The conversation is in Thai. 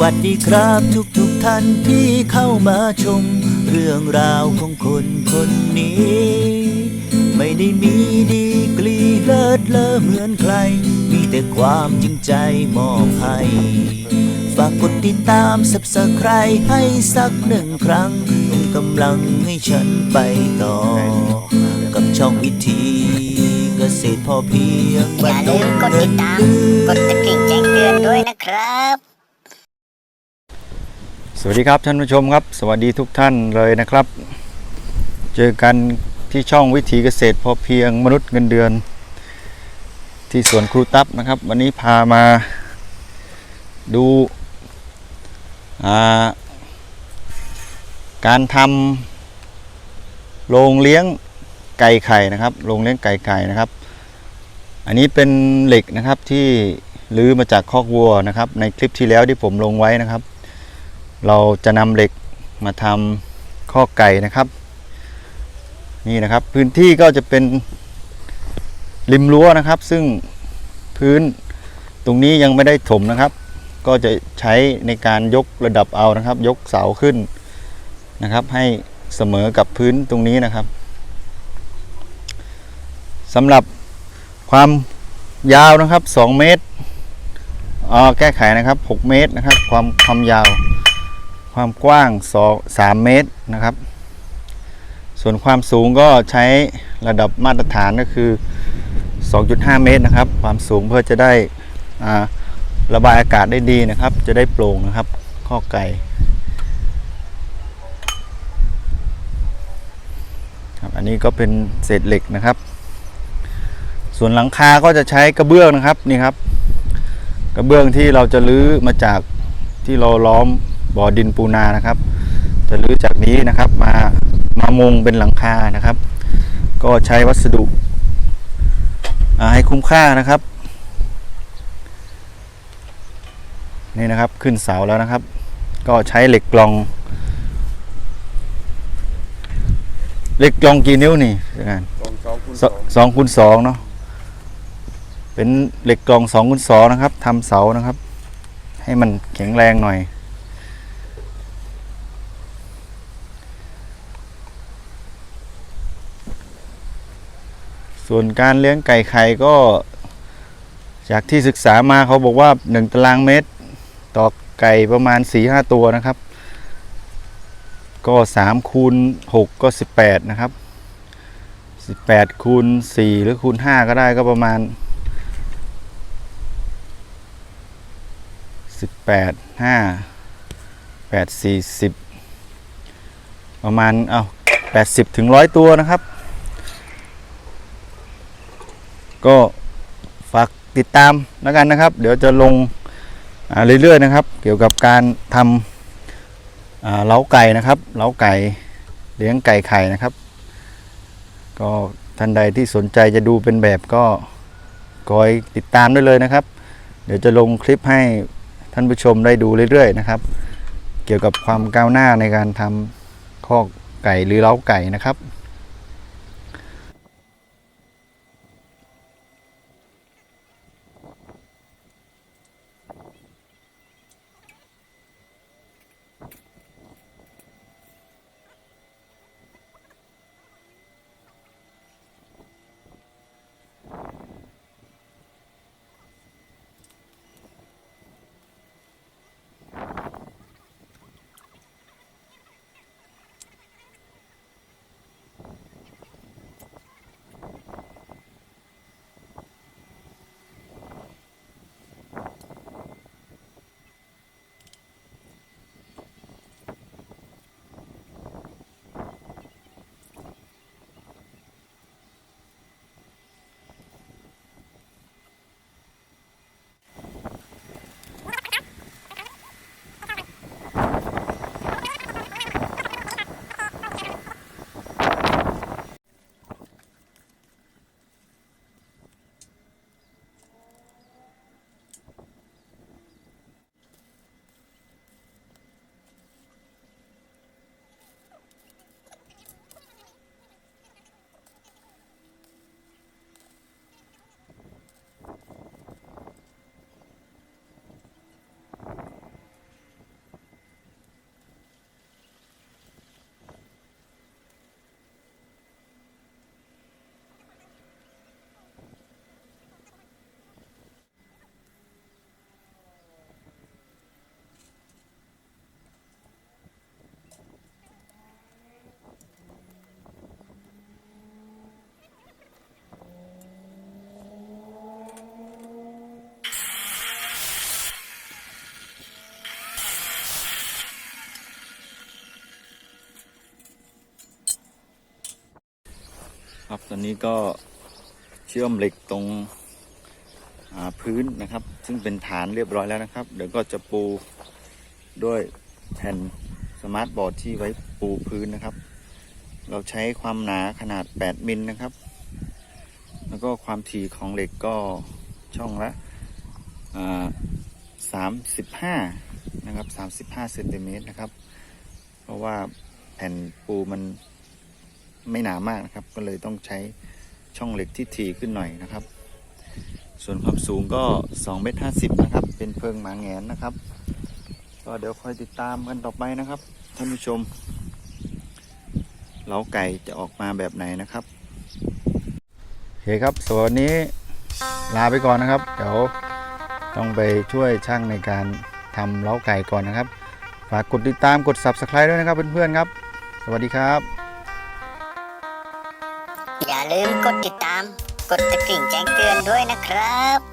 วัสดีครับทุกทุกๆท่านที่เข้ามาชม เรื่องราวของคนคนนี้ ไม่ได้มีดีกรีเลิศเลอเหมือนใคร มีแต่ความจริงใจมอบให้ฝากกดติดตาม Subscribe ให้สักหนึ่งครั้งเป็นกำลังให้ฉันไปต่อ กับช่องวิธีเกษตรพอเพียงอย่าลืมกดติดตาม กดกระกิ่งแจ้งเตือนด้วยนะครับ สวัสดีครับท่านผู้ชมครับ สวัสดีทุกท่านเลยนะครับ เจอกันที่ช่องวิถีเกษตรพอเพียงมนุษย์เงินเดือน ที่สวนครูตับนะครับ วันนี้พามาดูาการทำโรงเลี้ยงไก่ไข่นะครับโรงเลี้ยงไก่ไข่นะครับ อันนี้เป็นเหล็กนะครับที่ลื้อมาจากคอกวัวนะครับ ในคลิปที่แล้วที่ผมลงไว้นะครับ เราจะนำเหล็กมาทำข้อไก่นะครับ นี่นะครับพื้นที่ก็จะเป็นริมรั้วนะครับ ซึ่งพื้นตรงนี้ยังไม่ได้ถมนะครับ ก็จะใช้ในการยกระดับเอานะครับ ยกเสาขึ้นนะครับ ให้เสมอกับพื้นตรงนี้นะครับสำหรับความยาวนะครับ 2 เมตรอ๋อแก้ไขนะครับ 6 เมตรนะครับ ความความยาว ความกว้าง2 3เมตรนะครับ ส่วนความสูงก็ใช้ระดับมาตรฐานก็คือ 2.5 เมตรนะครับ ความสูงเพื่อจะได้ระบายอากาศได้ดีนะครับ จะได้โปร่งนะครับข้อไก่ครับอันนี้ก็เป็นเศษเหล็กนะครับ ส่วนหลังคาก็จะใช้กระเบื้องนะครับนี่ครับ กระเบื้องที่เราจะลื้อมาจากที่เราล้อม บ่อดินปูนานะครับ จะรื้อจากนี้นะครับมามามงเป็นหลังคานะครับ ก็ใช้วัสดุอ่าให้คุ้มค่านะครับนี่นะครับขึ้นเสาแล้วนะครับ ก็ใช้เหล็กกลอง เหล็กกลองกี่นิ้วนี่เดี๋ยวกันสองสองคูณสสองสองคูณสองเนาะเป็นเหล็กกลองสองคูณสองนะครับทำเสานะครับ ให้มันแข็งแรงหน่อย ส่วนการเลี้ยงไก่ไข่ก็ จากที่ศึกษามาเขาบอกว่าหนึ่งตารางเมตร ต่อไก่ประมาณ4ีหตัวนะครับ ก็3คูณ6ก็ 18 นะครับ 18คูณ4หรือคูณ5ก็ได้ก็ประมาณ 18 5 8 40 ประมาณเอา80ถึง100 ตัวนะครับ ก็ฝากติดตามแล้วกันนะครับ เดี๋ยวจะลงเรื่อยๆนะครับ เกี่ยวกับการทำเล้าไก่นะครับเล้าไก่เลี้ยงไก่ไข่นะครับ ก็ท่านใดที่สนใจจะดูเป็นแบบก็คอยติดตามได้เลยนะครับ เดี๋ยวจะลงคลิปให้ท่านผู้ชมได้ดูเรื่อยๆนะครับ เกี่ยวกับความก้าวหน้าในการทำข้อกไก่หรือเล้าไก่นะครับ ครับตอนนี้ก็เชื่อมเหล็กตรงพื้นนะครับ ซึ่งเป็นฐานเรียบร้อยแล้วนะครับ เดี๋ยวก็จะปูด้วยแผ่นสมาร์ทบอร์ดที่ไว้ปูพื้นนะครับ เราใช้ความหนาขนาด 8 มิลนะครับ แล้วก็ความถี่ของเหล็กก็ช่องละ35 นะครับ 35เซนติเมตรนะครับ เพราะว่าแผ่นปูมัน ไม่หนามากนะครับ ก็เลยต้องใช้ช่องเหล็กที่ถี่ขึ้นหน่อยนะครับ ส่วนความสูงก็2เมตร50นะครับ เป็นเพิงหมาแงนนะครับ ก็เดี๋ยวคอยติดตามกันต่อไปนะครับท่านผู้ชมเล้าไก่จะออกมาแบบไหนนะครับโอเคครับส่วนนี้ลาไปก่อนนะครับ เดี๋ยวต้องไปช่วยช่างในการทำเล้าไก่ก่อนนะครับ ฝากกดติดตามกด subscribe ด้วยนะครับเพื่อนๆครับ สวัสดีครับ ลืมกดติดตาม กดกระดิ่งแจ้งเตือนด้วยนะครับ